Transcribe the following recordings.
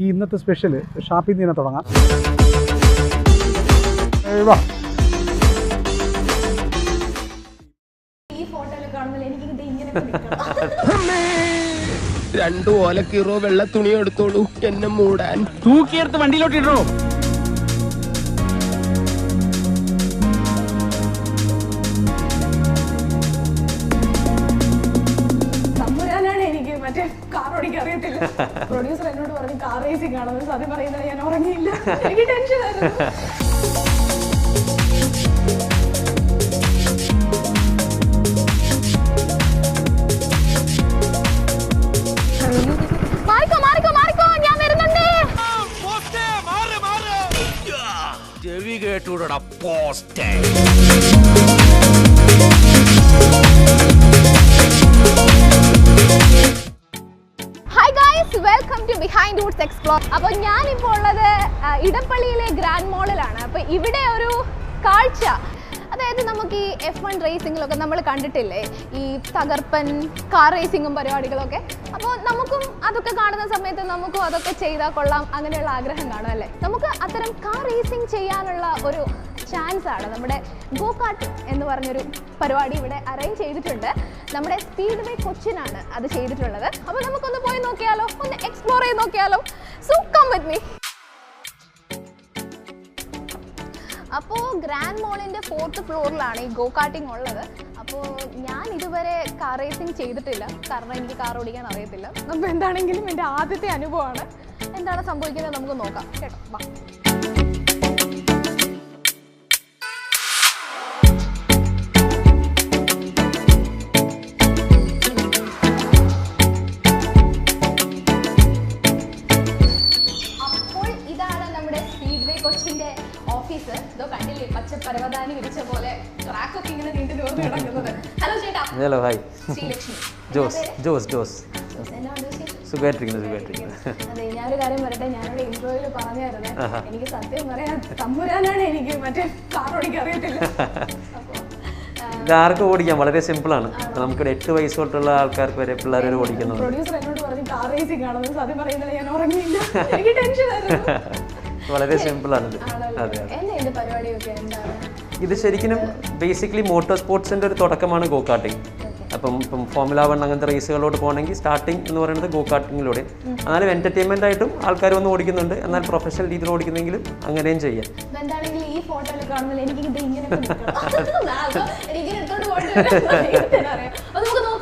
ഈ ഇന്നത്തെ സ്പെഷ്യൽ ഷാപ്പിൽ നിന്ന് തന്നെ തുടങ്ങാം രണ്ടു ഓലക്കീറോ വെള്ള തുണി എടുത്തോളൂ എന്നെ മൂടാൻ. തൂക്കിയെടുത്ത് വണ്ടിയിലോട്ട് ഇടണോ? കാർ റേസിംഗ് സത്യം പറയുന്നത് ഞാൻ ഉറങ്ങിയില്ല. എനിക്ക് വരുന്നുണ്ട്. ചെവി കേട്ടൂടടാ പോസ്റ്റേ. ടു വുഡ്സ് എക്സ്പ്ലോർ അപ്പോൾ ഞാനിപ്പോൾ ഉള്ളത് ഇടപ്പള്ളിയിലെ ഗ്രാൻഡ് മോളിലാണ് അപ്പോൾ ഇവിടെ ഒരു കാഴ്ച. അതായത് നമുക്ക് ഈ എഫ് വൺ റേസിങ്ങിലൊക്കെ നമ്മൾ കണ്ടിട്ടില്ലേ? ഈ തകർപ്പൻ കാർ റേസിംഗും പരിപാടികളൊക്കെ. അപ്പോൾ നമുക്കും അതൊക്കെ കാണുന്ന സമയത്ത് നമുക്കും അതൊക്കെ ചെയ്താൽ കൊള്ളാം അങ്ങനെയുള്ള ആഗ്രഹം കാണും അല്ലേ? നമുക്ക് അത്തരം കാർ റേസിംഗ് ചെയ്യാനുള്ള ഒരു ചാൻസ് ആണ് നമ്മുടെ ഗോ കാർട്ട് എന്ന് പറഞ്ഞൊരു പരിപാടി ഇവിടെ അറേഞ്ച് ചെയ്തിട്ടുണ്ട്. നമ്മുടെ സ്പീഡ് വേ കൊച്ചിനാണ് അത് ചെയ്തിട്ടുള്ളത്. അപ്പോൾ നമുക്കൊന്ന് പോയി നോക്കിയാലോ? ഒന്ന് എക്സ്പ്ലോർ ചെയ്ത് നോക്കിയാലോ? സോ കം വിത്ത് മീ അപ്പോൾ ഗ്രാൻഡ് മോളിന്റെ ഫോർത്ത് ഫ്ലോറിലാണ് ഈ ഗോ കാർട്ടിംഗ് ഉള്ളത്. അപ്പോൾ ഞാൻ ഇതുവരെ കാർ റേസിംഗ് ചെയ്തിട്ടില്ല. കാരണം എനിക്ക് കാർ ഓടിക്കാൻ അറിയത്തില്ല. അപ്പോൾ എന്താണെങ്കിലും എന്റെ ആദ്യത്തെ അനുഭവമാണ്. എന്താണ് സംഭവിക്കുന്നത്? നമുക്ക് നോക്കാം. കേട്ടോ. വാ. ഓഫീസ് ഇതോ കണ്ടില്ലേ പച്ച പരവതാനി വിരിച്ച പോലെ ഇങ്ങനെ നീണ്ടു നിവർന്ന് കിടക്കുന്നത്. ഹലോ ചേട്ടാ. Hello hi Sreelakshmi Jose Jose Jose? സുഖമായിട്ടിരിക്കുന്നു സുഖമായിട്ടിരിക്കുന്നു അതെ ഞാനൊരു കാര്യം പറയട്ടെ. ഞാനിവിടെ ഇൻട്രോയിൽ പറഞ്ഞായിരുന്നേ. എനിക്ക് സത്യം പറയാൻ തമ്പുരാനാണ് എനിക്ക് മറ്റേ കാർ ഓടിക്കാൻ അറിയത്തില്ല. അപ്പൊ ഇത് ആർക്കും ഓടിക്കാം? വളരെ സിമ്പിളാണ് നമുക്കിവിടെ എട്ട് വയസ്സ് തൊട്ടുള്ള ആൾക്കാർക്ക് വരെ പിള്ളേരെ വരെ ഓടിക്കുന്നുണ്ട്. പ്രൊഡ്യൂസർ എന്നോട് പറഞ്ഞു കാർ റേസിംഗ് ആണെന്ന് സത്യം പറയുന്നില്ല ഞാൻ ഉറങ്ങിയില്ല. എനിക്ക് ടെൻഷൻ ആയിരുന്നു. വളരെ സിമ്പിളാണിത് ആണ് അതെ ഇത് ശരിക്കും ബേസിക്കലി മോട്ടോർ സ്പോർട്സിന്റെ ഒരു തുടക്കമാണ് ഗോ കാർട്ടിംഗ് അപ്പം ഇപ്പം ഫോമുല വൺ അങ്ങനത്തെ റേസുകളോട് പോകണമെങ്കിൽ സ്റ്റാർട്ടിംഗ് എന്ന് പറയുന്നത് ഗോ കാർട്ടിങ്ങിലൂടെ എന്നാലും എന്റർടൈൻമെന്റ് ആയിട്ടും ആൾക്കാർ വന്ന് ഓടിക്കുന്നുണ്ട്. എന്നാൽ പ്രൊഫഷണൽ രീതിയിൽ ഓടിക്കുന്നെങ്കിലും അങ്ങനെയും ചെയ്യാം.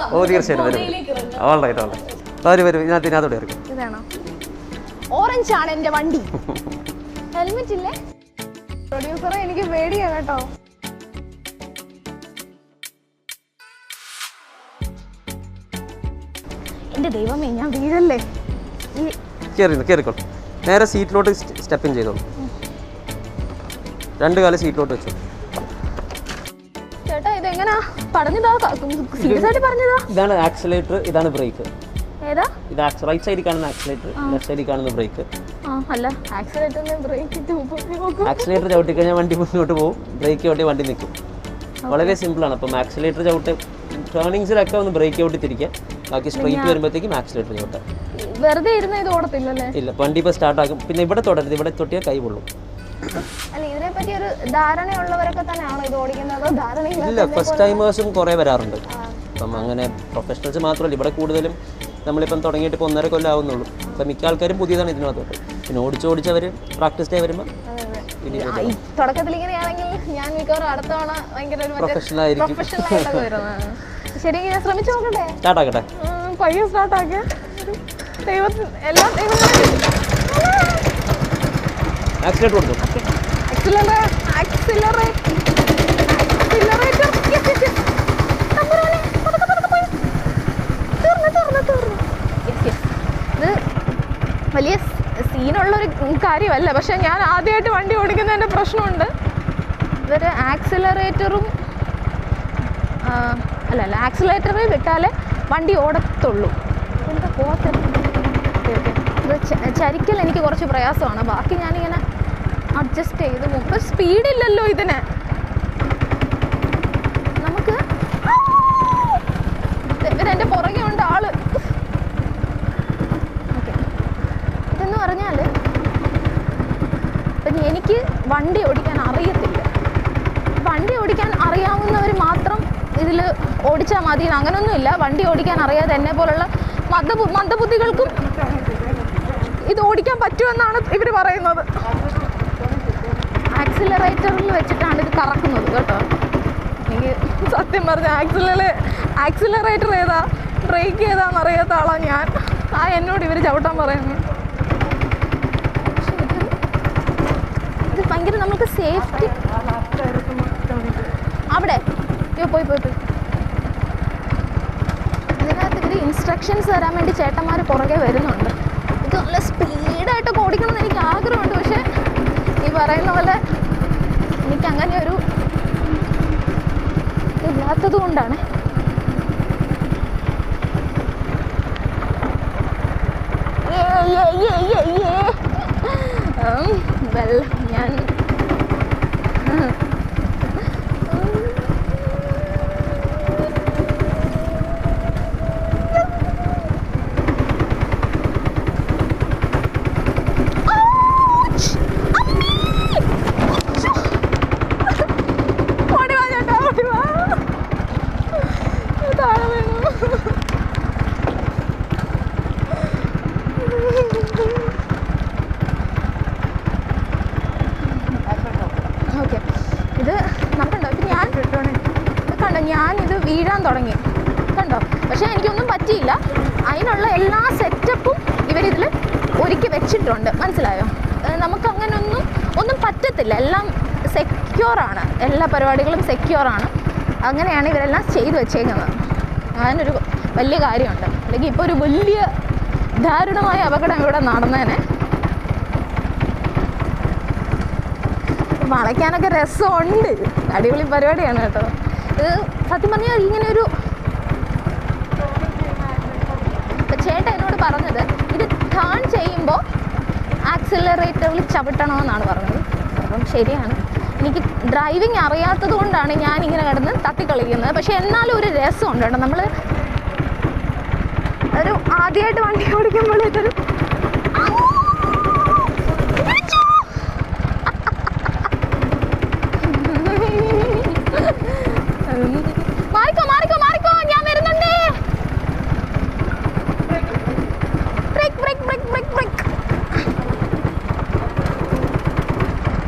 ഓ തീർച്ചയായിട്ടും. വരും ഇറങ്ങാം. ഓൾ റൈറ്റ് ഓൾ റൈറ്റ് വരും വരും. ഇതിനകത്ത് ഇതിനകത്തോടെ ഇറക്കും ഓറഞ്ച് ആണ് എന്റെ വണ്ടി. ഹെൽമെറ്റ് ഇല്ലേ? പ്രൊഡ്യൂസറെ എനിക്ക് പേടിയാ കേട്ടോ. എന്റെ ദൈവമേ ഞാൻ വീഴല്ലേ? കയറി നേരെ സീറ്റിലോട്ട് സ്റ്റെപ്പ് ഇൻ ചെയ്തോളൂ. രണ്ട് കാലം സീറ്റിലോട്ട് വെച്ചു. ചേട്ടാ ഇതെങ്ങനാ? പറഞ്ഞതാ സീരിയസ് ആയിട്ട് പറഞ്ഞതാ. ഇതാണ് ആക്സിലേറ്റർ ഇതാണ് ബ്രേക്ക് ഏതാ? ഇത് റൈറ്റ് സൈഡിൽ കാണുന്ന ആക്സിലേറ്റർ ലെഫ്റ്റ് സൈഡിൽ കാണുന്ന ബ്രേക്ക് അല്ല. ആക്സിഡന്റ് ബ്രേക്ക് ആക്സിലേറ്റർ ചവിട്ടി കഴിഞ്ഞാൽ വണ്ടി മുന്നോട്ട് പോകും. ബ്രേക്ക് ചവിട്ടി വണ്ടി നിൽക്കും വളരെ സിമ്പിളാണ് അപ്പം ആക്സിലേറ്റർ ചവിട്ട് ടേണിങ്സിലൊക്കെ ഒന്ന് ബ്രേക്ക് ചവിട്ടി തിരിക്കുക ബാക്കി സ്ട്രെയിറ്റ് വരുമ്പോഴത്തേക്കും ആക്സിലേറ്റർ ചവിട്ടാം. വെറുതെ ഇരുന്ന് ഇത് ഓടത്തില്ലല്ലേ? ഇല്ല വണ്ടി ഇപ്പോൾ സ്റ്റാർട്ടാക്കും പിന്നെ ഇവിടെ തുടരുത്. ഇവിടെ തൊട്ടിയാൽ കൈ പൊള്ളും. അല്ല ഇതിനെ പറ്റി ഒരു ധാരണയുള്ളവരൊക്കെ തന്നെയാണോ ഇത് ഓടിക്കുന്നത്? ധാരണയില്ല ഇല്ല ഫസ്റ്റ് ടൈമേഴ്സും കുറേ വരാറുണ്ട്. അപ്പം അങ്ങനെ പ്രൊഫഷണൽസ് മാത്രമല്ല. ഇവിടെ കൂടുതലും നമ്മളിപ്പം തുടങ്ങിയിട്ട് ഇപ്പോൾ ഒന്നര കൊല്ലം ആവുന്നുള്ളൂ. അപ്പം മിക്ക ആൾക്കാരും പുതിയതാണ് ഇതിനകത്തോട്ട്. പിന്നെ ഓടിച്ചോടിച്ചവർ പ്രാക്ടീസ് ഡേ വരുമ്പോൾ തുടക്കത്തിൽ ഇങ്ങനെയാണെങ്കിൽ ഞാൻ മിക്കവാറും അടുത്ത തവണ ഭയങ്കര ഒരു പ്രൊഫഷണൽ ആയിരിക്കും. പ്രൊഫഷണൽ ആയിട്ടൊക്കെ വരുന്നതാണ് ശരി ഞാൻ ശ്രമിച്ചു നോക്കട്ടെ? സ്റ്റാർട്ടാക്കട്ടെ. ഉം, പയ്യെ സ്റ്റാർട്ടാക്കിയ ദൈവത്തിന് എല്ലാം ദൈവം ആക്സിലേറ്റർ കൊടുത്തു? ആക്സിലറേറ്റ് ആക്സിലറേറ്റ് ആക്സിലറേറ്റർ വലിയ സീനുള്ളൊരു കാര്യമല്ല. പക്ഷെ ഞാൻ ആദ്യമായിട്ട് വണ്ടി ഓടിക്കുന്നതിന്റെ പ്രശ്നമുണ്ട്. ഇതൊരു ആക്സിലറേറ്ററും അല്ല അല്ല ആക്സിലേറ്ററിൽ വിട്ടാലേ വണ്ടി ഓടത്തുള്ളൂ. എന്താ ഓക്കെ ഇത് ചരിക്കൽ എനിക്ക് കുറച്ച് പ്രയാസമാണ്. ബാക്കി ഞാനിങ്ങനെ അഡ്ജസ്റ്റ് ചെയ്ത് ഇപ്പം സ്പീഡില്ലല്ലോ ഇതിന്. നമുക്ക് ഇവരെന്റെ പുറകെ ഉണ്ട്. ആൾ ഓക്കെ ഇത് എന്ന് പറഞ്ഞാൽ ഇപ്പം എനിക്ക് വണ്ടി ഓടിക്കാൻ അറിയത്തില്ല. വണ്ടി ഓടിക്കാൻ അറിയാവുന്നവർ മാത്രം ഇതിൽ ഓടിച്ചാൽ മതി. അങ്ങനെയൊന്നുമില്ല വണ്ടി ഓടിക്കാൻ അറിയാതെ എന്നെ പോലുള്ള മന്ദ മന്ദബുദ്ധികൾക്കും ഇത് ഓടിക്കാൻ പറ്റുമെന്നാണ് ഇവർ പറയുന്നത്. ആക്സിലറേറ്ററിൽ വെച്ചിട്ടാണ് ഇത് കറക്കുന്നത് കേട്ടോ. എനിക്ക് സത്യം പറഞ്ഞ ആക്സിലർ ആക്സിലറേറ്റർ ഏതാ? ബ്രേക്ക് ഏതാന്ന് അറിയാത്ത ആളാണ് ഞാൻ. ആ എന്നോട് ഇവർ ചവിട്ടാൻ പറയുന്നു പക്ഷേ ഇത് ഇത് ഭയങ്കര നമുക്ക് സേഫ്റ്റി അവിടെ. അയ്യോ പോയി പോയി പോയി. ഇതിനകത്ത് ഇവർ ഇൻസ്ട്രക്ഷൻസ് തരാൻ വേണ്ടി ചേട്ടന്മാർ പുറകെ വരുന്നുണ്ട്. ഇത് നല്ല സ്പീഡായിട്ട് ഓടിക്കണം എന്ന് എനിക്ക് ആഗ്രഹമുണ്ട്. പക്ഷേ ഈ പറയുന്ന പോലെ എനിക്ക് അങ്ങനെ ഒരു ഇല്ലാത്തത് കൊണ്ടാണ്. വെൽ ഞാൻ ഓടി വാ ചേട്ടാ ഓടി വാ താഴെ വീണു ഓക്കെ ഇത് നമുക്കുണ്ടോ ഇപ്പം ഞാൻ ഇത് കണ്ടോ ഞാൻ ഇത് വീഴാൻ തുടങ്ങി. കണ്ടോ? പക്ഷേ എനിക്കൊന്നും പറ്റിയില്ല. അതിനുള്ള എല്ലാ സെറ്റപ്പും ഇവരിതിൽ ഒരുക്കി വെച്ചിട്ടുണ്ട്. മനസ്സിലായോ? നമുക്കങ്ങനൊന്നും ഒന്നും പറ്റത്തില്ല. എല്ലാം സെക്യൂറാണ് എല്ലാ പരിപാടികളും സെക്യൂറാണ് അങ്ങനെയാണ് ഇവരെല്ലാം ചെയ്തു വെച്ചേക്കുന്നത്. അതിനൊരു വലിയ കാര്യമുണ്ട്. അല്ലെങ്കിൽ ഇപ്പോൾ ഒരു വലിയ ദാരുണമായ അപകടം ഇവിടെ നടന്നേനെ. വളയ്ക്കാനൊക്കെ രസമുണ്ട്. അടിപൊളി പരിപാടിയാണ് കേട്ടോ. ഇത് സത്യം പറഞ്ഞാൽ ഇങ്ങനെ ഒരു ചേട്ടൻ എന്നോട് പറഞ്ഞത് ഇത് ടേൺ ചെയ്യുമ്പോൾ ആക്സിലറേറ്ററിൽ ചവിട്ടണമെന്നാണ് പറഞ്ഞത്. അപ്പം ശരിയാണ്. എനിക്ക് ഡ്രൈവിംഗ് അറിയാത്തത് കൊണ്ടാണ് ഞാൻ ഇങ്ങനെ കിടന്ന് തട്ടിക്കളിക്കുന്നത്. പക്ഷെ എന്നാലും ഒരു രസമുണ്ട് കേട്ടോ. നമ്മൾ ഒരു ആദ്യമായിട്ട് വണ്ടി ഓടിക്കുമ്പോൾ ഇതൊരു മാറിക്കോ മാറിക്കോ മാറിക്കോ ഞാൻ വരുന്നുണ്ട് break break break break break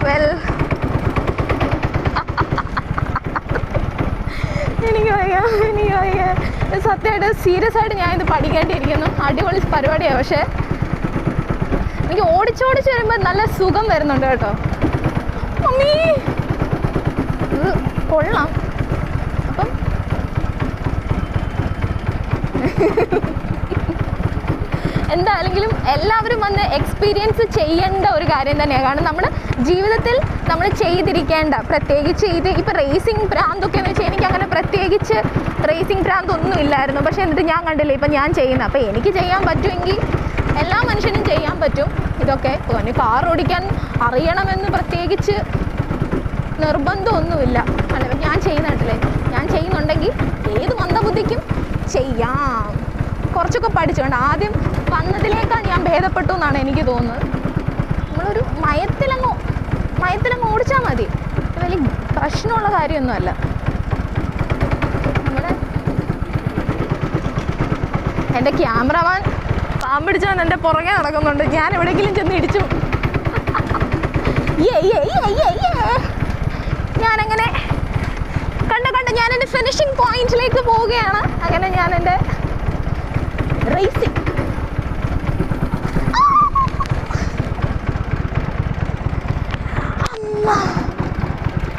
well എനിക്ക് വയ്യ എനിക്ക് വയ്യ ഇത് സത്യമായിട്ട് സീരിയസ് ആയിട്ട് ഞാൻ ഇത് പഠിക്കേണ്ടിയിരിക്കുന്നു. അടിപൊളി പരിപാടിയാണ് പക്ഷേ എനിക്ക് ഓടിച്ചോടിച്ച് വരുമ്പോൾ നല്ല സുഖം വരുന്നുണ്ട് കേട്ടോ. മമ്മീ കൊള്ളാം. അപ്പം എന്താണെങ്കിലും എല്ലാവരും വന്ന് എക്സ്പീരിയൻസ് ചെയ്യേണ്ട ഒരു കാര്യം തന്നെയാണ് കാരണം നമ്മൾ ജീവിതത്തിൽ നമ്മൾ ചെയ്തിരിക്കേണ്ട പ്രത്യേകിച്ച് ഇത് ഇപ്പം റേസിംഗ് ഭ്രാന്തൊക്കെ എന്ന് വെച്ചാൽ എനിക്ക് അങ്ങനെ പ്രത്യേകിച്ച് റേസിംഗ് ഭ്രാന്ത് ഒന്നും ഇല്ലായിരുന്നു. പക്ഷേ എന്നിട്ട് ഞാൻ കണ്ടില്ല ഇപ്പം ഞാൻ ചെയ്യുന്ന അപ്പോൾ എനിക്ക് ചെയ്യാൻ പറ്റുമെങ്കിൽ എല്ലാ മനുഷ്യനും ചെയ്യാൻ പറ്റും. ഇതൊക്കെ പിന്നെ കാർ ഓടിക്കാൻ അറിയണമെന്ന് പ്രത്യേകിച്ച് നിർബന്ധമൊന്നുമില്ല. അല്ല ഞാൻ ചെയ്യുന്നുണ്ടല്ലേ ഞാൻ ചെയ്യുന്നുണ്ടെങ്കിൽ ഏത് മന്ദബുദ്ധിക്കും ചെയ്യാം. കുറച്ചൊക്കെ പഠിച്ചുകൊണ്ട് ആദ്യം വന്നതിലേക്കാണ് ഞാൻ ഭേദപ്പെട്ടു എന്നാണ് എനിക്ക് തോന്നുന്നത്. നമ്മളൊരു മയത്തിലങ്ങ് മയത്തിലങ്ങ് ഓടിച്ചാൽ മതി. വലിയ പ്രശ്നമുള്ള കാര്യമൊന്നുമല്ല. നമ്മുടെ എന്റെ ക്യാമറമാൻ പാമ്പിടിച്ചവൻ എന്റെ പുറകെ നടക്കുന്നുണ്ട്. ഞാൻ എവിടെയെങ്കിലും ചെന്ന് ഇടിച്ചു. ഞാനങ്ങനെ കണ്ട കണ്ട. ഞാൻ എന്റെ ഫിനിഷിംഗ് പോയിന്റിലേക്ക് പോവുകയാണ്. അങ്ങനെ ഞാൻ എന്റെ റേസിംഗ്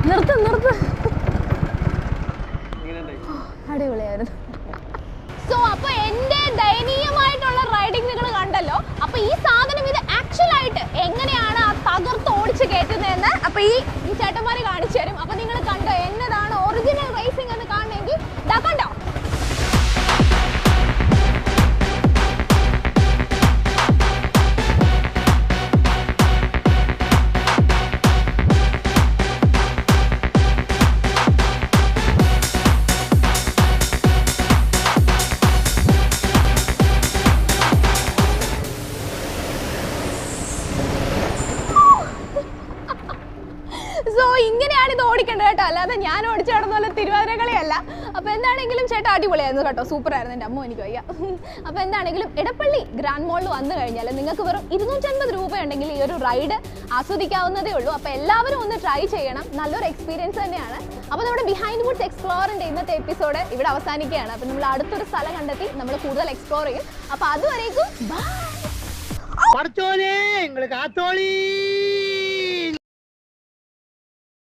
നിർത്ത് നിർത്ത്. അടിപൊളിയായിരുന്നു. സോ അപ്പൊ എന്റെ ദയനീയമായിട്ടുള്ള റൈഡിങ് നിങ്ങൾ കണ്ടല്ലോ. അപ്പൊ ഈ സാധനം ഇത് ആക്ച്വൽ ആയിട്ട് എങ്ങനെയാണ് ആ തകർത്ത് ഓടിച്ച് കയറ്റുന്നതെന്ന്? അപ്പൊ ഈ ചേട്ടന്മാര് കാണിച്ചു തരും. ഇത് കേട്ടോ. അല്ലാതെ ഞാൻ ഓടിച്ചു നടന്ന പോലെ തിരുവാതിര കളിയല്ല. അപ്പോൾ എന്താണെങ്കിലും ചേട്ടാ അടിപൊളിയായിരുന്നു കേട്ടോ. സൂപ്പർ ആയിരുന്നു എന്റെ അമ്മ എനിക്ക് വയ്യ. അപ്പോൾ എന്താണെങ്കിലും ഇടപ്പള്ളി ഗ്രാൻഡ് മോളിൽ വന്നു കഴിഞ്ഞാൽ നിങ്ങൾക്ക് വെറും ഇരുന്നൂറ്റൻപത് രൂപയുണ്ടെങ്കിൽ ഈ ഒരു റൈഡ് ആസ്വദിക്കാവുന്നതേ ഉള്ളൂ. അപ്പോൾ എല്ലാവരും ഒന്ന് ട്രൈ ചെയ്യണം. നല്ലൊരു എക്സ്പീരിയൻസ് തന്നെയാണ്. അപ്പോൾ നമ്മുടെ ബിഹൈൻഡ് വുഡ്സ് എക്സ്പ്ലോറിന്റെ ഇന്നത്തെ എപ്പിസോഡ് ഇവിടെ അവസാനിക്കുകയാണ്. അപ്പോൾ നമ്മൾ അടുത്തൊരു സ്ഥലം കണ്ടെത്തി നമ്മൾ കൂടുതൽ എക്സ്പ്ലോർ ചെയ്യും. അപ്പോൾ അതുവരേക്കും ബൈ നിങ്ങൾ കാത്തോളീ.